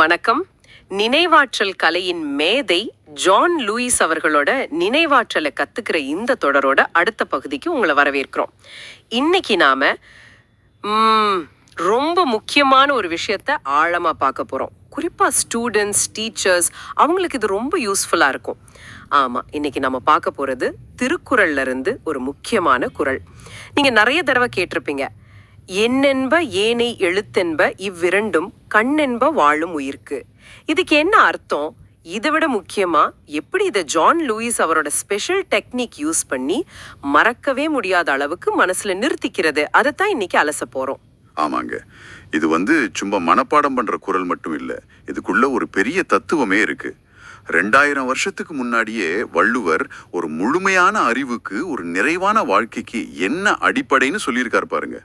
வணக்கம். நினைவாற்றல் கலையின் மேதை ஜான் லூயிஸ் அவர்களோட நினைவாற்றலை கத்துக்கிற இந்த தொடரோட அடுத்த பகுதிக்கு உங்களை வரவேற்கிறோம். இன்னைக்கு நாம ரொம்ப முக்கியமான ஒரு விஷயத்த ஆழமா பார்க்க போறோம். குறிப்பா ஸ்டூடெண்ட்ஸ் டீச்சர்ஸ் அவங்களுக்கு இது ரொம்ப யூஸ்ஃபுல்லா இருக்கும். ஆமா இன்னைக்கு நம்ம பார்க்க போறது திருக்குறள்ல இருந்து ஒரு முக்கியமான குறள் நீங்க நிறைய தடவை கேட்டிருப்பீங்க என்னென்ப ஏனை எழுத்தென்ப இவ்விரண்டும் கண்ணென்ப வாழும் உயிர்க்கு. இதுக்கு என்ன அர்த்தம்? இதை விட முக்கியமா எப்படி இதை ஜான் லூயிஸ் அவரோட ஸ்பெஷல் டெக்னிக் யூஸ் பண்ணி மறக்கவே முடியாத அளவுக்கு மனசுல நிறுத்திக்கிறது? அதைத்தான் இன்னைக்கு அலச போறோம். ஆமாங்க. இது வந்து சும்மா மனப்பாடம் பண்ற குரல் மட்டும் இல்லை. இதுக்குள்ள ஒரு பெரிய தத்துவமே இருக்கு. ரெண்டாயிரம் வருஷத்துக்கு முன்னாடியே வள்ளுவர் ஒரு முழுமையான அறிவுக்கு ஒரு நிறைவான வாழ்க்கைக்கு என்ன அடிப்படைன்னு சொல்லியிருக்காரு பாருங்க.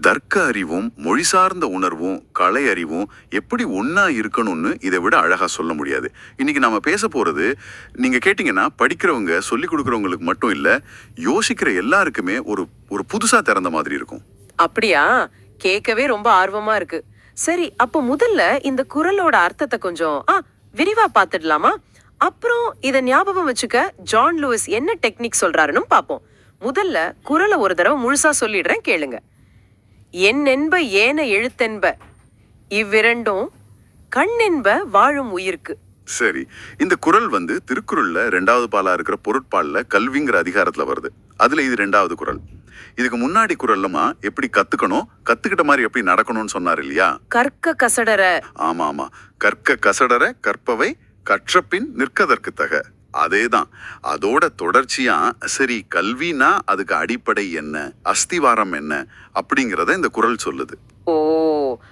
தர்க்க அறிவும் மொழி சார்ந்த உணர்வும் கலை அறிவும் எப்படி ஒண்ணா இருக்கணும்னு இதை விட அழகா சொல்ல முடியாது. இன்னைக்கு நாம பேச போறது நீங்க கேட்டீங்கன்னா படிக்கிறவங்க சொல்லி கொடுக்கறவங்களுக்கு மட்டும் இல்ல யோசிக்கிற எல்லாருக்குமே ஒரு ஒரு புதுசா திறந்த மாதிரி இருக்கும். அப்படியா? கேட்கவே ரொம்ப ஆர்வமா இருக்கு. சரி அப்போ முதல்ல இந்த குறளோட அர்த்தத்தை கொஞ்சம் ஆ விரிவா பார்த்துடலாமா? அப்புறம் இத ஞாபகம் வச்சுக்க ஜான் லூயிஸ் என்ன டெக்னிக் சொல்றாருன்னு பாப்போம் முதல்ல குறளை ஒரு தடவை முழுசா சொல்லிடுறேன் கேளுங்க. என்னென்ப ஏன எழுத்தென்ப? இவ்விரண்டும் கண்ணென்ப வாழும் உயிர்க்கு. சரி இந்த குறள் வந்து திருக்குறள்ல ரெண்டாவது பாலா இருக்கிற பொருட்பால்ல கல்விங்கிற அதிகாரத்துல வருது. அதுல இது ரெண்டாவது குறள் இதுக்கு முன்னாடி குறள்லமா எப்படி கத்துக்கணும் கத்துக்கிட்ட மாதிரி எப்படி நடக்கணும்னு சொன்னார் இல்லையா? கற்க கசடர ஆமா ஆமா கற்க கசடர கற்பவை கற்றபின் நிற்கதற்கு தக. அதேதான். அதோட தொடர்ச்சியா சரி கல்வினா அதுக்கு அடிப்படை என்ன? அஸ்திவாரம் என்ன? அப்படிங்கறத இந்த குறள் சொல்லுது. ஓ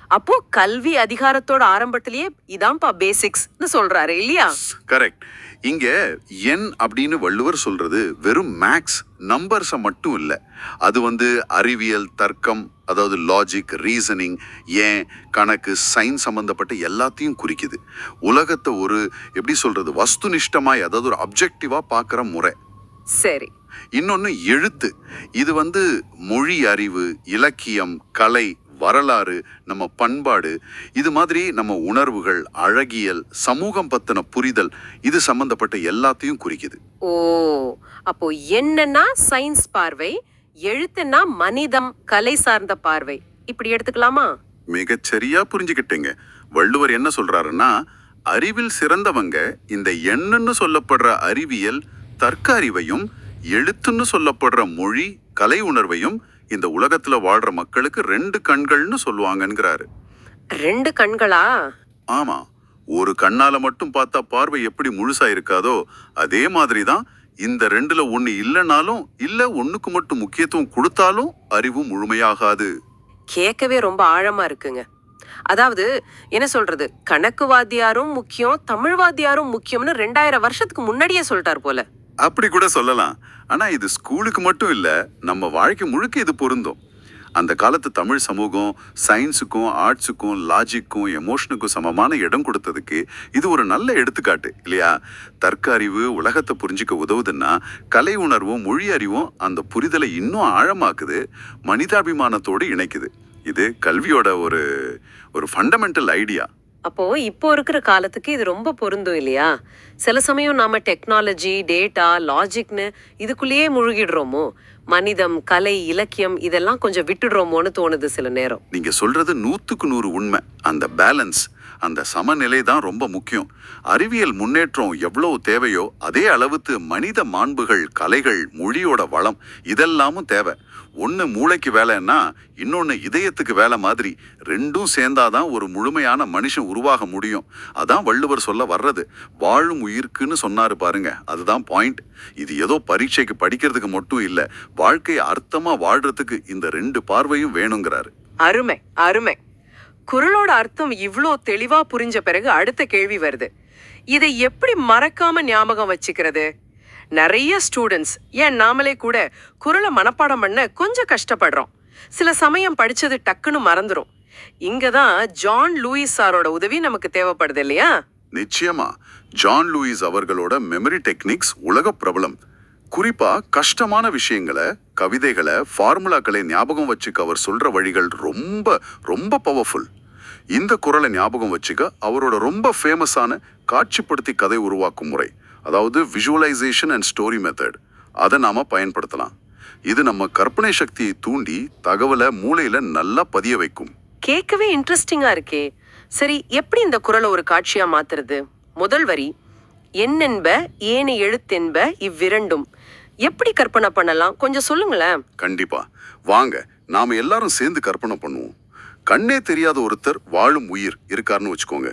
அப்போ கல்வி அதிகாரத்தோட ஆரம்பத்திலேயே இதான்ப்பா பேசிக்ஸ்னு சொல்றாரு இல்லையா? கரெக்ட் இங்க என் அப்படின்னு வள்ளுவர் சொல்றது வெறும் மேக்ஸ் நம்பர்ஸை மட்டும் இல்ல. அது வந்து அறிவியல் தர்க்கம் அதாவது லாஜிக் ரீசனிங் ஏன் கணக்கு சயின்ஸ் சம்பந்தப்பட்ட எல்லாத்தையும் குறிக்குது. உலகத்தை ஒரு எப்படி சொல்றது வஸ்துனிஷ்டமாய் அதாவது ஒரு அப்ஜெக்டிவா பார்க்குற முறை. சரி. இன்னொன்னு எழுத்து. இது வந்து மொழி அறிவு இலக்கியம் கலை வரலாறு நம்ம பண்பாடு இது மாதிரி நம்ம உணர்வுகள் அழகியல் சமூகம் பத்தின புரிதல் இது சம்பந்தப்பட்ட எல்லாத்தையும் குறிக்குது. ஓ அப்போ என்னன்னா சயின்ஸ் பார்வை எழுத்துன்னா மனிதம் கலை சார்ந்த பார்வை. இப்படி எடுத்துக்கலாமா? மிகச்சரியா புரிஞ்சுக்கிட்டீங்க. வள்ளுவர் என்ன சொல்றாருன்னா அறிவில் சிறந்தவங்க இந்த எண்ணுன்னு சொல்லப்படுற அறிவியல் தர்க்க அறிவையும் எழுத்துன்னு சொல்லப்படுற மொழி கலை உணர்வையும் இந்த உலகத்துல வாழ்ற மக்களுக்கு ரெண்டு கண்கள்னு சொல்லுவாங்கங்கிறாரு ரெண்டு கண்களா? ஆமா. ஒரு கண்ணால மட்டும் பார்த்தா பார்வை எப்படி முழுசா இருக்காதோ அதே மாதிரி தான் இந்த ரெண்டுல ஒண்ணு இல்லைனாலும் இல்ல ஒண்ணுக்கு மட்டும் முக்கியத்துவம் கொடுத்தாலும் அறிவு முழுமையாகாது. கேட்கவே ரொம்ப ஆழமா இருக்குங்க. அதாவது என்ன சொல்றது? கணக்கு வாத்தியாரும் முக்கியம் தமிழ் வாத்தியாரும் முக்கியம்னு ரெண்டாயிரம் வருஷத்துக்கு முன்னாடியே சொல்லிட்டார் போல. அப்படி கூட சொல்லலாம். ஆனால் இது ஸ்கூலுக்கு மட்டும் இல்லை நம்ம வாழ்க்கை முழுக்க இது பொருந்தும். அந்த காலத்து தமிழ் சமூகம் சயின்ஸுக்கும் ஆர்ட்ஸுக்கும் லாஜிக்கும் எமோஷனுக்கும் சமமான இடம் கொடுத்ததுக்கு இது ஒரு நல்ல எடுத்துக்காட்டு இல்லையா? தர்க்க அறிவு உலகத்தை புரிஞ்சுக்க உதவுதுன்னா கலை உணர்வும் மொழி அறிவும் அந்த புரிதலை இன்னும் ஆழமாக்குது மனிதாபிமானத்தோடு இணைக்குது. இது கல்வியோட ஒரு ஒரு ஃபண்டமெண்டல் ஐடியா அப்போ இப்போ இருக்கிற காலத்துக்கு இது ரொம்ப பொருந்தும் இல்லையா? சில சமயம் நாம டெக்னாலஜி டேட்டா லாஜிக்னு இதுக்குள்ளேயே முழுகிடுறோமோ? மனிதம் கலை இலக்கியம் இதெல்லாம் கொஞ்சம் விட்டுடுறோமோன்னு தோணுது சில நேரம். நீங்க சொல்றது நூத்துக்கு நூறு உண்மை. அந்த பேலன்ஸ் அந்த சமநிலை தான் ரொம்ப முக்கியம். அறிவியல் முன்னேற்றம் எவ்வளவு தேவையோ அதே அளவுக்கு மனித மாண்புகள் கலைகள் மொழியோட வளம் இதெல்லாமும் தேவை. ஒன்று மூளைக்கு வேலைன்னா இன்னொன்று இதயத்துக்கு வேலை மாதிரி ரெண்டும் சேர்ந்தாதான் ஒரு முழுமையான மனுஷன் உருவாக முடியும். அதான் வள்ளுவர் சொல்ல வர்றது. வாழும் உயிர்க்குன்னு சொன்னார் பாருங்க. அதுதான் பாயிண்ட் இது ஏதோ பரீட்சைக்கு படிக்கிறதுக்கு மட்டும் இல்லை வாழ்க்கையை அர்த்தமாக வாழ்றதுக்கு இந்த ரெண்டு பார்வையும் வேணுங்கிறாரு. அருமை அருமை. குரலோட அர்த்தம் இவ்வளோ தெளிவா புரிஞ்ச பிறகு அடுத்த கேள்வி வருது. இதை எப்படி மறக்காம ஞாபகம் வச்சுக்கிறது? நிறைய ஸ்டூடெண்ட்ஸ் ஏன் நாமளே கூட குரலை மனப்பாடம் பண்ண கொஞ்சம் கஷ்டப்படுறோம். சில சமயம் படிச்சது டக்குன்னு மறந்துடும் இங்க தான் ஜான் லூயிஸ் சாரோட உதவி நமக்கு தேவைப்படுது இல்லையா? நிச்சயமா. ஜான் லூயிஸ் அவர்களோட மெமரி டெக்னிக்ஸ் உலக பிரபலம். குறிப்பா கஷ்டமான விஷயங்களை கவிதைகளை ஃபார்முலாக்களை ஞாபகம் வச்சுக்க அவர் சொல்ற வழிகள் ரொம்ப ரொம்ப பவர்ஃபுல் இந்த குரலை ஞாபகம் வச்சுக்க அவரோட ரொம்ப ஃபேமஸான காட்சிப்படுத்தி கதை உருவாக்கும் முறை அதாவது விஷுவலைசேஷன் அண்ட் ஸ்டோரி மெத்தட் அதை நாம பயன்படுத்தலாம். இது நம்ம கற்பனை சக்தியை தூண்டி தகவலை மூளையில நல்லா பதிய வைக்கும். கேட்கவே இன்ட்ரெஸ்டிங்கா இருக்கே. சரி எப்படி இந்த குரலை ஒரு காட்சியா மாத்துறது? முதல் வரி என்னென்ப ஏனை எழுத்தென்ப இவ்விரண்டும். எப்படி கற்பனை பண்ணலாம்? கொஞ்சம் சொல்லுங்களேன். கண்டிப்பா. வாங்க நாம எல்லாரும் சேர்ந்து கற்பனை பண்ணுவோம். கண்ணே தெரியாத ஒருத்தர் வாழும் உயிர் இருக்காருன்னு வச்சுக்கோங்க.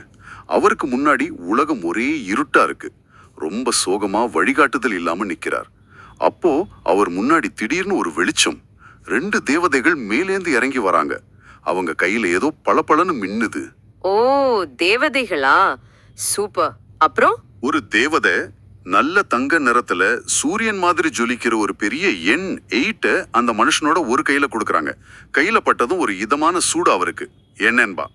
அவருக்கு முன்னாடி உலகம் ஒரே இருட்டா இருக்கு. ரொம்ப சோகமா வழிகாட்டுதல் இல்லாம நிக்கிறார். அப்போ அவர் முன்னாடி திடீர்னு ஒரு வெளிச்சம் ரெண்டு தேவதைகள் மேலேந்து இறங்கி வராங்க. அவங்க கையில ஏதோ பளபளன்னு மின்னுது. ஓ தேவதைகளா? சூப்பர். அப்புறம்? ஒரு தேவதை நல்ல தங்க நிறத்துல சூரியன் மாதிரி ஜொலிக்கிற ஒரு பெரிய எண் எயிட்ட அந்த மனுஷனோட ஒரு கையில கொடுக்கறாங்க. கையில பட்டதும் ஒரு இதமான சூடு அவருக்கு. என்னன்பா?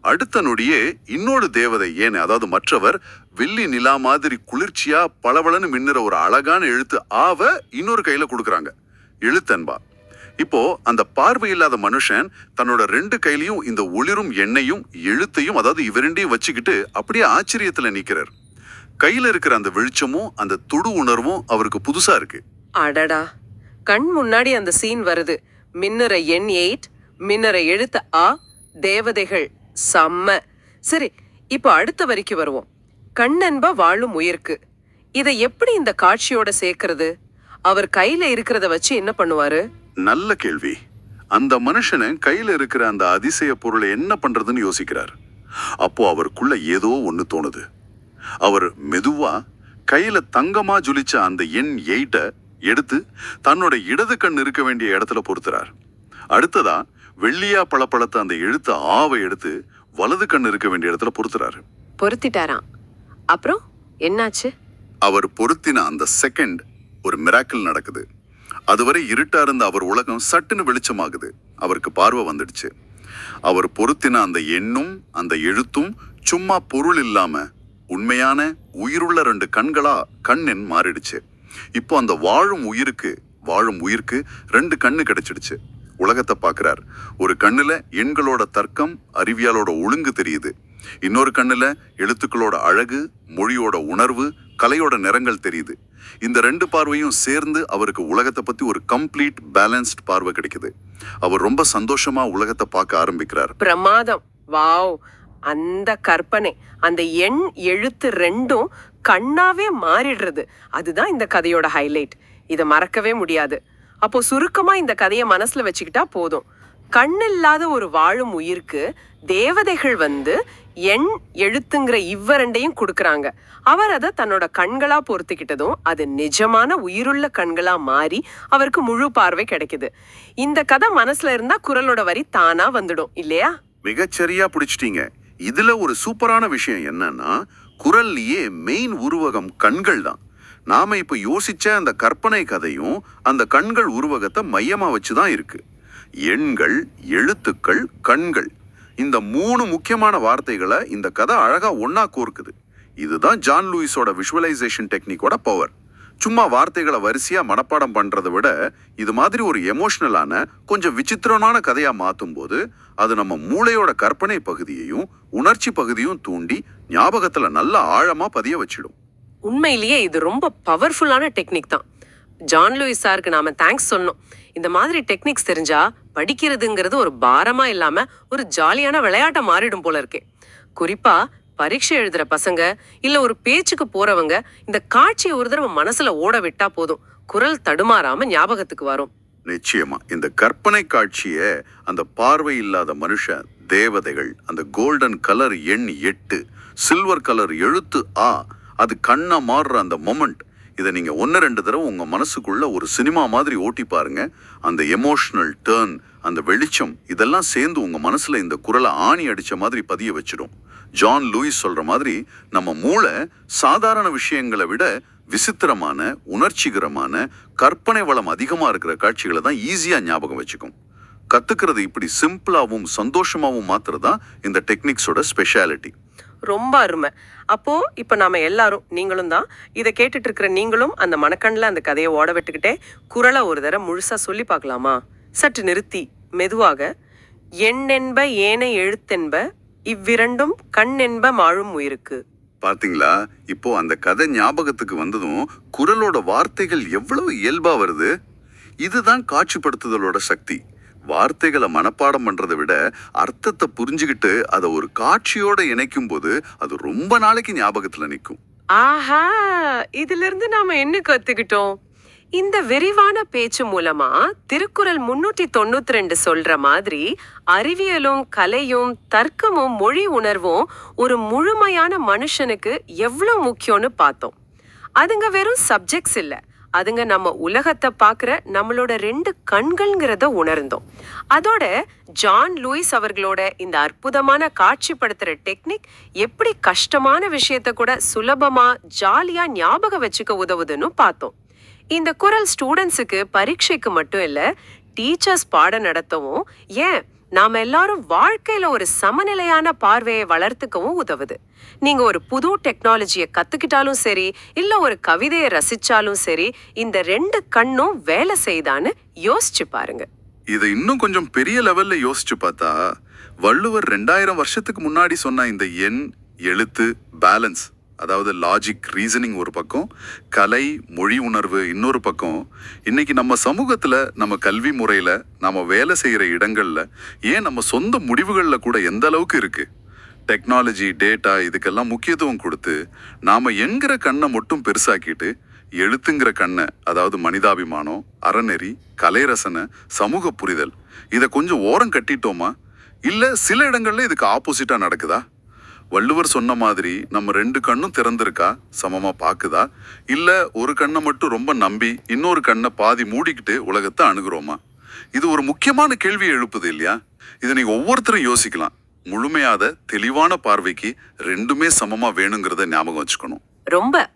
அடுத்த நொடியே இன்னொரு தேவதை ஏன் அதாவது மற்றவர் வெள்ளி நிலா மாதிரி குளிர்ச்சியா பளபளன்னு மின்னுற ஒரு அழகான எழுத்து ஆவ இன்னொரு கையில கொடுக்குறாங்க. எழுத்தன்பா. இப்போ அந்த பார்வை இல்லாத மனுஷன் தன்னோட ரெண்டு கையிலையும் இந்த ஒளிரும் எண்ணெயும் எழுத்தையும் அதாவது இவரெண்டையும் வச்சுக்கிட்டு அப்படியே ஆச்சரியத்துல நிக்கிறார். கையில இருக்கிற அந்த வெளிச்சமும் அந்த தொடு உணர்வும் அவருக்கு புதுசா இருக்கு. அடடா. கண் முன்னாடி அந்த சீன் வருது. மின்னற எண் எயிட் மின்னற எழுத்து ஆ தேவதைகள் செம்ம. சரி இப்போ அடுத்த வரிக்கு வருவோம். கண்ணன்ப வாழும் உயிர்க்கு. இதை எப்படி இந்த காட்சியோட சேர்க்கறது? அவர் கையில இருக்கிறத வச்சு என்ன பண்ணுவாரு? நல்ல கேள்வி. அந்த மனுஷனை கையில இருக்கிற அந்த அதிசய பொருளை என்ன பண்றதுன்னு யோசிக்கிறார். அப்போ அவருக்குள்ள ஏதோ ஒண்ணு தோணுது. அவர் மெதுவா கையில தங்கமா ஜொலிச்ச அந்த எண் எயிட்ட எடுத்து தன்னோட இடது கண் இருக்க வேண்டிய இடத்துல பொருத்துறார். அடுத்ததா வெள்ளியா பளபளத்த அந்த எழுத்து ஆவை எடுத்து வலது கண் இருக்க வேண்டிய இடத்துல பொருத்துறாரு. பொருத்திட்டாராம். அப்புறம் என்னாச்சு? அவர் பொருத்தின அந்த செகண்ட் ஒரு மிராக்கிள் நடக்குது. அதுவரை இருட்டா இருந்த அவர் உலகம் சட்டுன்னு வெளிச்சமாகுது. அவருக்கு பார்வை வந்துடுச்சு. அவர் பொருத்தின அந்த எண்ணும் அந்த எழுத்தும் சும்மா பொருள் இல்லாம உண்மையான உயிருள்ள ரெண்டு கண்களா கண்ணென் மாறிடுச்சு. இப்போ அந்த வாழும் உயிருக்கு வாழும் உயிருக்கு ரெண்டு கண்ணு கிடைச்சிடுச்சு. உலகத்தை பார்க்கறார். ஒரு கண்ணுல எண்களோட தர்க்கம் அறிவியலோட ஒழுங்கு தெரியுது. இன்னொரு கண்ணுல எழுத்துக்களோட அழகு மொழியோட உணர்வு கலையோட நிறங்கள் தெரியுது. இந்த ரெண்டு பார்வையும் சேர்ந்து அவருக்கு உலகத்தை பத்தி ஒரு கம்ப்ளீட் பேலன்ஸ்ட் பார்வை கிடைக்குது. அவர் ரொம்ப சந்தோஷமா உலகத்தை பார்க்க ஆரம்பிக்கிறார். பிரமாதம். வாவ். அந்த கற்பனை அந்த எண் எழுத்து ரெண்டும் கண்ணாவே மாறிடுறது. அதுதான் இந்த கதையோட ஹைலைட் இதை மறக்கவே முடியாது. அப்போ சுருக்கமா இந்த கதையை மனசுல வச்சுக்கிட்டா போதும். கண்ணில்லாத ஒரு வாழும் உயிருக்கு தேவதைகள் வந்து எண் எழுத்துங்கிற இவ்வரண்டையும் கொடுக்குறாங்க. அவர் அதை தன்னோட கண்களா பொறுத்துக்கிட்டதும் அது நிஜமான உயிருள்ள கண்களா மாறி அவருக்கு முழு பார்வை கிடைக்குது. இந்த கதை மனசுல இருந்தா குரலோட வரி தானா வந்துடும் இல்லையா? மிகச்சரியா பிடிச்சிட்டீங்க. இதுல ஒரு சூப்பரான விஷயம் என்னன்னா குரல்லையே மெயின் உருவகம் கண்கள் தான். நாம இப்ப யோசிச்ச அந்த கற்பனை கதையும் அந்த கண்கள் உருவகத்தை மையமா வச்சுதான் இருக்கு. எண்கள் எழுத்துக்கள் கண்கள். இந்த மூணு முக்கியமான வார்த்தைகளை இந்த கதை அழகா ஒன்னா கோர்க்குது. இதுதான் ஜான் லூயிஸோட விஷுவலைசேஷன் டெக்னிக்கோட பவர் சும்மா வார்த்தைகளை வரிசையா மனப்பாடம் பண்றதை விட இது மாதிரி ஒரு எமோஷனலான கொஞ்சம் விசித்திரமான கதையா மாத்தும் போது அது நம்ம மூளையோட கற்பனை பகுதியையும் உணர்ச்சி பகுதியும் தூண்டி ஞாபகத்துல நல்ல ஆழமா பதிய வச்சிடும். உண்மையிலேயே இது ரொம்ப பவர்ஃபுல்லான டெக்னிக் தான். ஜான் லூயிஸ் சாருக்கு நாம தேங்க்ஸ் சொன்னோம். இந்த மாதிரி டெக்னிக்ஸ் தெரிஞ்சா படிக்கிறதுங்கிறது ஒரு பாரமா இல்லாம ஒரு ஜாலியான விளையாட்டை மாறிடும் போல இருக்கே. குறிப்பா பரீட்சை எழுதுற பசங்க இல்ல ஒரு பேச்சுக்கு போறவங்க இந்த காட்சியை ஒரு தடவை மனசுல ஓட விட்டா போதும். குரல் தடுமாறாம ஞாபகத்துக்கு வரும். நிச்சயமா. இந்த கற்பனை காட்சிய அந்த பார்வை இல்லாத மனுஷன் தேவதைகள் அந்த கோல்டன் கலர் எண் எட்டு சில்வர் கலர் எழுத்து ஆ அது கண்ணை மாறுற அந்த மொமெண்ட் இதை நீங்கள் ஒன்று ரெண்டு தடவை உங்கள் மனசுக்குள்ள ஒரு சினிமா மாதிரி ஓட்டி பாருங்க. அந்த எமோஷ்னல் டேர்ன் அந்த வெளிச்சம் இதெல்லாம் சேர்ந்து உங்கள் மனசில் இந்த குரலை ஆணி அடிச்ச மாதிரி பதிய வச்சிடும். ஜான் லூயிஸ் சொல்ற மாதிரி நம்ம மூளை சாதாரண விஷயங்களை விட விசித்திரமான உணர்ச்சிகரமான கற்பனை வளம் அதிகமாக இருக்கிற காட்சிகளை தான் ஈஸியாக ஞாபகம் வச்சுக்கும். கத்துக்கிறது இப்படி சிம்பிளாகவும் சந்தோஷமாகவும் மாத்துறதுதான் இந்த டெக்னிக்ஸோட ஸ்பெஷாலிட்டி ரொம்ப அருமை. அப்போது இப்போ நாம எல்லாரும் நீங்களும் தான் இதை கேட்டுட்டு இருக்கிற நீங்களும் அந்த மணக்கண்ணில் அந்த கதையை ஓட விட்டுக்கிட்டே குரலை ஒரு தடவை முழுசாக சொல்லி பார்க்கலாமா? சற்று நிறுத்தி மெதுவாக எண்ணென்ப ஏனை எழுத்தென்ப இவ்விரண்டும் கண்ணென்ப மாழும் உயிருக்கு. பாத்தீங்களா? இப்போ அந்த கதை ஞாபகத்துக்கு வந்ததும் குரலோட வார்த்தைகள் எவ்வளவு இயல்பா வருது? இதுதான் காட்சிப்படுத்துதலோட சக்தி. வார்த்தைகளை மனப்பாடம் பண்றதை விட அர்த்தத்தை புரிஞ்சுக்கிட்டு அதை ஒரு காட்சியோட இணைக்கும் போது அது ரொம்ப நாளைக்கு ஞாபகத்துல நிற்கும் ஆஹா இதுல இருந்து நாம என்ன கத்துக்கிட்டோம்? இந்த விரிவான பேச்சு மூலமா திருக்குறள் முன்னூற்றி தொண்ணூத்தி ரெண்டு சொல்ற மாதிரி அறிவியலும் கலையும் தர்க்கமும் மொழி உணர்வும் ஒரு முழுமையான மனுஷனுக்கு எவ்வளவு முக்கியம்னு பார்த்தோம். அதுங்க வெறும் சப்ஜெக்ட்ஸ் இல்லை. அதுங்க நம்ம உலகத்தை பார்க்குற நம்மளோட ரெண்டு கண்கள்ங்கிறத உணர்ந்தோம். அதோட ஜான் லூயிஸ் அவர்களோட இந்த அற்புதமான காட்சிப்படுத்துகிற டெக்னிக் எப்படி கஷ்டமான விஷயத்த கூட சுலபமாக ஜாலியாக ஞாபகம் வச்சுக்க உதவுதுன்னு பார்த்தோம். இந்த குரல் ஸ்டூடெண்ட்ஸுக்கு பரீட்சைக்கு மட்டும் இல்லை டீச்சர்ஸ் பாடம் நடத்தவும் ஏன் நாம எல்லாரும் வாழ்க்கையில ஒரு சமநிலையான பார்வையை வளர்த்துக்கவும் உதவுது. நீங்க ஒரு புது டெக்னாலஜியை கத்துக்கிட்டாலும் சரி இல்ல ஒரு கவிதையை ரசிச்சாலும் சரி இந்த ரெண்டு கண்ணும் வேலை செய்தான்னு யோசிச்சு பாருங்க. இதை இன்னும் கொஞ்சம் பெரிய லெவல்ல யோசிச்சு பார்த்தா வள்ளுவர் ரெண்டாயிரம் வருஷத்துக்கு முன்னாடி சொன்ன இந்த எண் எழுத்து பேலன்ஸ் அதாவது லாஜிக் ரீசனிங் ஒரு பக்கம் கலை மொழி உணர்வு இன்னொரு பக்கம். இன்னைக்கு நம்ம சமூகத்தில் நம்ம கல்வி முறையில் நம்ம வேலை செய்கிற இடங்களில் ஏன் நம்ம சொந்த முடிவுகளில் கூட எந்த அளவுக்கு இருக்குது டெக்னாலஜி டேட்டா இதுக்கெல்லாம் முக்கியத்துவம் கொடுத்து நாம் எங்கிற கண்ணை மட்டும் பெருசாக்கிட்டு எழுத்துங்கிற கண்ணை அதாவது மனிதாபிமானம் அறநெறி கலை ரசனை சமூக புரிதல் இதை கொஞ்சம் ஓரம் கட்டிட்டோமா? இல்லை சில இடங்களில் இதுக்கு ஆப்போசிட்டாக நடக்குதா? வள்ளுவர் சொன்ன மாதிரி நம்ம ரெண்டு கண்ணும் திறந்திருக்கா? சமமா பாக்குதா? இல்ல ஒரு கண்ணை மட்டும் ரொம்ப நம்பி இன்னொரு கண்ணை பாதி மூடிக்கிட்டு உலகத்தை அணுகுறோமா? இது ஒரு முக்கியமான கேள்வியை எழுப்புது இல்லையா? இதை நீங்க ஒவ்வொருத்தரும் யோசிக்கலாம். முழுமையாத தெளிவான பார்வைக்கு ரெண்டுமே சமமா வேணுங்கிறத ஞாபகம் வச்சுக்கணும். ரொம்ப.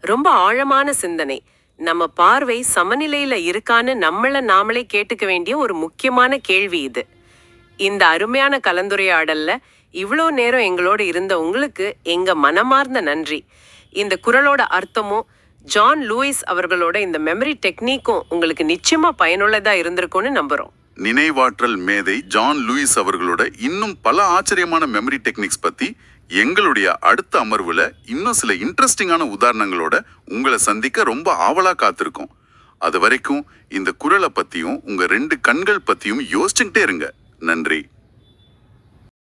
ரொம்ப ஆழமான சிந்தனை. நம்ம பார்வை சமநிலையில இருக்கான்னு நம்மள நாமளே கேட்டுக்க வேண்டிய ஒரு முக்கியமான கேள்வி இது. இந்த அருமையான கலந்துரையாடல்ல இவ்வளோ நேரம் எங்களோட இருந்த உங்களுக்கு எங்க மனமார்ந்த நன்றி. இந்த குரலோட அர்த்தமும் ஜான் லூயிஸ் அவர்களோட இந்த மெமரி டெக்னிக்கும் உங்களுக்கு நிச்சயமா பயனுள்ளதா இருந்திருக்கும்னு நம்புறோம். நினைவாற்றல் மேதை ஜான் லூயிஸ் அவர்களோட இன்னும் பல ஆச்சரியமான மெமரி டெக்னிக்ஸ் பத்தி எங்களுடைய அடுத்த அமர்வுல இன்னும் சில இன்ட்ரெஸ்டிங்கான உதாரணங்களோட உங்களை சந்திக்க ரொம்ப ஆவலா காத்திருக்கோம். அது வரைக்கும் இந்த குரலை பத்தியும் உங்க ரெண்டு கண்கள் பத்தியும் யோசிச்சுக்கிட்டே இருங்க. நன்றி.